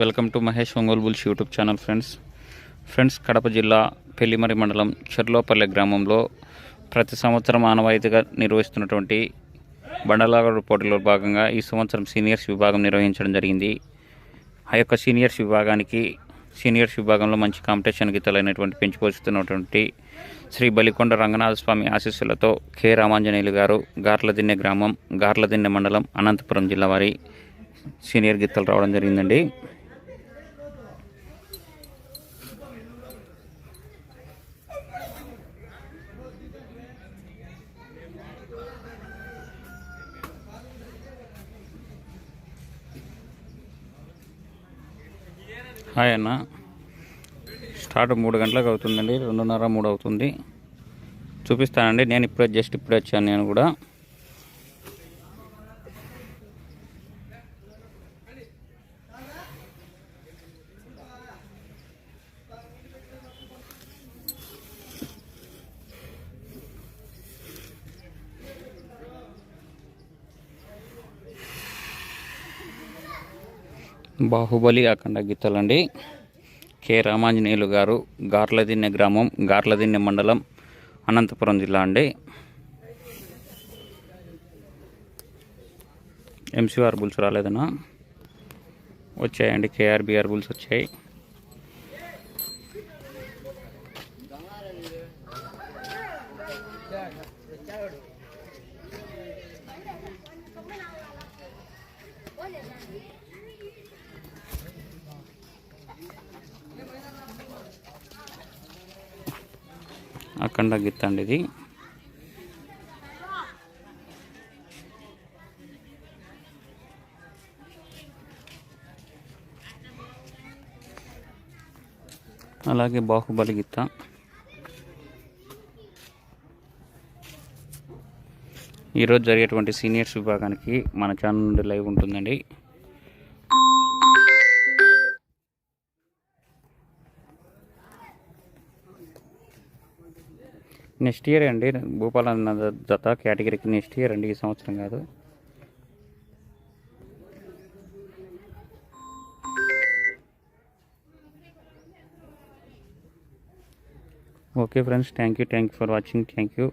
Welcome to Mahesh Ongole bulls YouTube channel friends. Friends Kadapa జిల్లా పెళ్ళిమరి మండలం చెర్లోపల్లె గ్రామంలో ప్రతి సంవత్సరం ఆనవాయితీగా నిర్వహిస్తున్నటువంటి బండలాగడు పోటీలో భాగంగా ఈ సంవత్సరం సీనియర్స్ విభాగం నిర్వహించడం జరిగింది. ఆ యొక్క సీనియర్స్ విభాగానికి సీనియర్స్ విభాగంలో మంచి కాంపిటీషన్ గీతలైనటువంటి పెంచిపోతున్నటువంటి శ్రీ బలికొండ రంగనాథ స్వామి ఆశీస్సులతో కె రామాంజనేయులు గారు గార్లదిన్నె గ్రామం గార్లదిన్నె మండలం అనంతపురం జిల్లా వారి సీనియర్ గీతలు రావడం జరిగిందండి. హాయ్ అన్న. స్టార్ట్ మూడు గంటలకు అవుతుందండి రెండున్నర మూడు అవుతుంది. చూపిస్తానండి నేను ఇప్పుడే జస్ట్ ఇప్పుడే వచ్చాను నేను కూడా. బాహుబలి అఖండ గీతలండి. కె. రామాంజనేయులు గారు గార్లదిన్నె గ్రామం గార్లదిన్నె మండలం అనంతపురం జిల్లా అండి. ఎంసీఆర్ బుల్స్ రాలేదనా వచ్చాయండి కేఆర్బిఆర్ బుల్స్ వచ్చాయి. అఖండ గిత్త అండి ఇది. అలాగే బాహుబలి గిత్త. ఈరోజు జరిగేటువంటి సీనియర్స్ విభాగానికి మన ఛానల్ నుండి లైవ్ ఉంటుందండి. నెక్స్ట్ ఇయర్ అండి భూపాలన్న జత కేటగిరీకి నెక్స్ట్ ఇయర్ అండి ఈ సంవత్సరం కాదు. Okay friends thank you thank you for watching thank you.